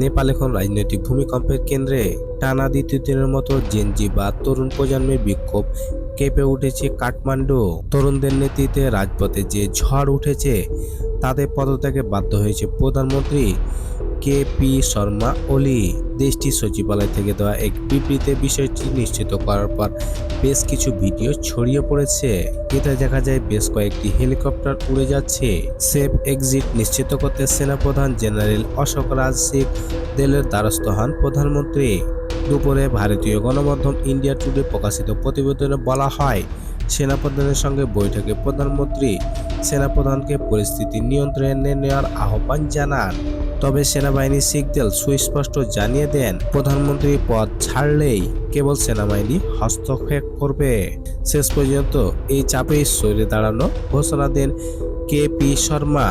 নেপাল এখন রাজনৈতিক ভূমিকম্পের কেন্দ্রে। টানা দ্বিতীয় দিনের মতো জেনজি বা তরুণ প্রজন্মের বিক্ষোভ কেঁপে উঠেছে কাঠমান্ডু। তরুণদের নেতৃত্বে রাজপথে যে ঝড় উঠেছে তাদের পদত্যাগে বাধ্য হয়েছে প্রধানমন্ত্রী কে পি শর্মা ওলি। দেশটির সচিবালয় থেকে দেওয়া এক বিবৃতিতে বিষয়টি নিশ্চিত করার পর বেশ কিছু ভিডিও ছড়িয়ে পড়েছে। এতে দেখা যায় বেশ কয়েকটি হেলিকপ্টার উড়ে যাচ্ছে। সেফ এক্সিট নিশ্চিত করতে সেনাপ্রধান জেনারেল অশোক রাজ সিং দেলের দ্বারস্থ হন প্রধানমন্ত্রী। দুপুরে ভারতীয় গণমাধ্যম ইন্ডিয়া টুডে প্রকাশিত প্রতিবেদনে বলা হয়, সেনাপ্রধানের সঙ্গে বৈঠকে প্রধানমন্ত্রী সেনাপ্রধানকে পরিস্থিতি নিয়ন্ত্রণে নেওয়ার আহ্বান জানান। তবে সেনাবাহিনী সিগদেল সুস্পষ্ট জানিয়ে দেন প্রধানমন্ত্রী পদ ছাড়লেই কেবল সেনাবাহিনী হস্তক্ষেপ করবে। শেষ পর্যন্ত এই চাপে সরে দাঁড়ানো ঘোষণা দেন কে পি শর্মা।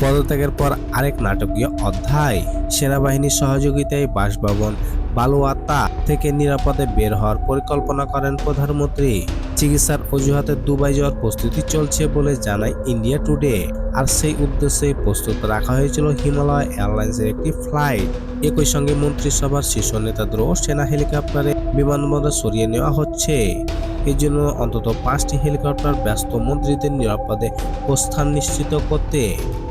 পদত্যাগের পর আরেক নাটকীয় অধ্যায়, সেনাবাহিনীর সহযোগিতায় বাসভবন বালুয়াতা থেকে নিরাপদে বের হওয়ার পরিকল্পনা করেন প্রধানমন্ত্রী। চিকিৎসার অজুহাতে দুবাই যাওয়ার প্রস্তুতি চলছে বলে জানায় ইন্ডিয়া টুডে। আর সেই উদ্দেশ্যে প্রস্তুত রাখা হয়েছিল হিমালয় এয়ারলাইন্সের একটি ফ্লাইট। একই সঙ্গে মন্ত্রিসভার শীর্ষ নেতাদেরও সেনা হেলিকপ্টারে বিমানবন্দর সরিয়ে নেওয়া হচ্ছে। এর জন্য অন্তত পাঁচটি হেলিকপ্টার ব্যস্ত মন্ত্রীদের নিরাপদে প্রস্থান নিশ্চিত করতে।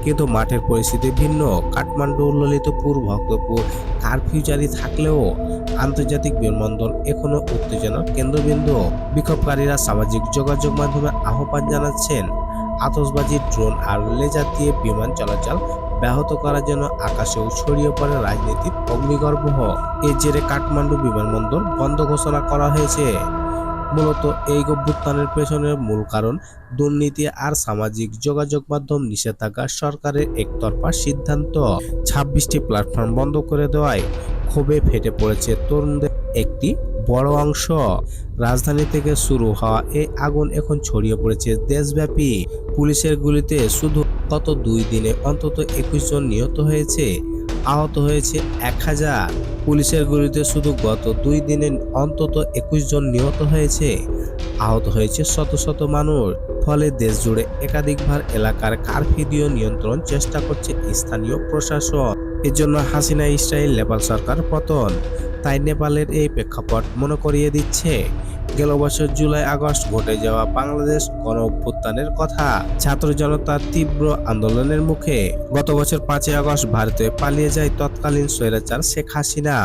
কিন্তু মাঠের পরিস্থিতি ভিন্ন। কাঠমান্ডু, ললিতপুর, ভক্তপুর কারফিউ জারি থাকলেও আন্তর্জাতিক বিমানবন্দর এখনও উত্তেজনার কেন্দ্রবিন্দু। বিক্ষোভকারীরা সামাজিক যোগাযোগ মাধ্যমে আহ্বান জানাচ্ছেন আতসবাজি ড্রোন আর লেজার দিয়ে বিমান চলাচল ব্যাহত করার জন্য আকাশেও ছড়িয়ে পড়ে রাজনীতির অগ্নিগর্ভ। এর জেরে কাঠমান্ডু বিমানবন্দর বন্ধ ঘোষণা করা হয়েছে। মূলত এই অভ্যুত্থানের পেছনের মূল কারণ দুর্নীতি আর সামাজিক যোগাযোগ মাধ্যম নিষেধাজ্ঞা সরকারের একতরফা সিদ্ধান্ত। ছাব্বিশটি প্ল্যাটফর্ম বন্ধ করে দেওয়ায় ক্ষোভে ফেটে পড়েছে তরুণদের একটি বড় অংশ। রাজধানী থেকে শুরু হওয়া এই আগুন এখন ছড়িয়ে পড়েছে দেশব্যাপী। পুলিশের গুলিতে শুধু গত দুই দিনে অন্তত একুশ জন নিহত হয়েছে। আহত হয়েছে এক হাজার। পুলিশের গুলিতে শুধু গত দুই দিনে অন্তত একুশ জন নিহত হয়েছে। আহত হয়েছে শত শত মানুষ। ফলে দেশ জুড়ে একাধিকবার এলাকার কারফিউ নিয়ন্ত্রণ চেষ্টা করছে স্থানীয় প্রশাসন। এর জন্য হাসিনা ইসরায়েল, নেপাল সরকার পতন। তাই নেপালের এই প্রেক্ষাপট মনে করিয়ে দিচ্ছে। গেল বছর জুলাই, আগস্ট ঘটে যাওয়া বাংলাদেশ গণ অভ্যুত্থানের কথা। ছাত্র জনতার তীব্র আন্দোলনের মুখে। গত বছর পাঁচই আগস্ট ভারতে পালিয়ে যায় তৎকালীন স্বৈরাচার শেখ হাসিনা।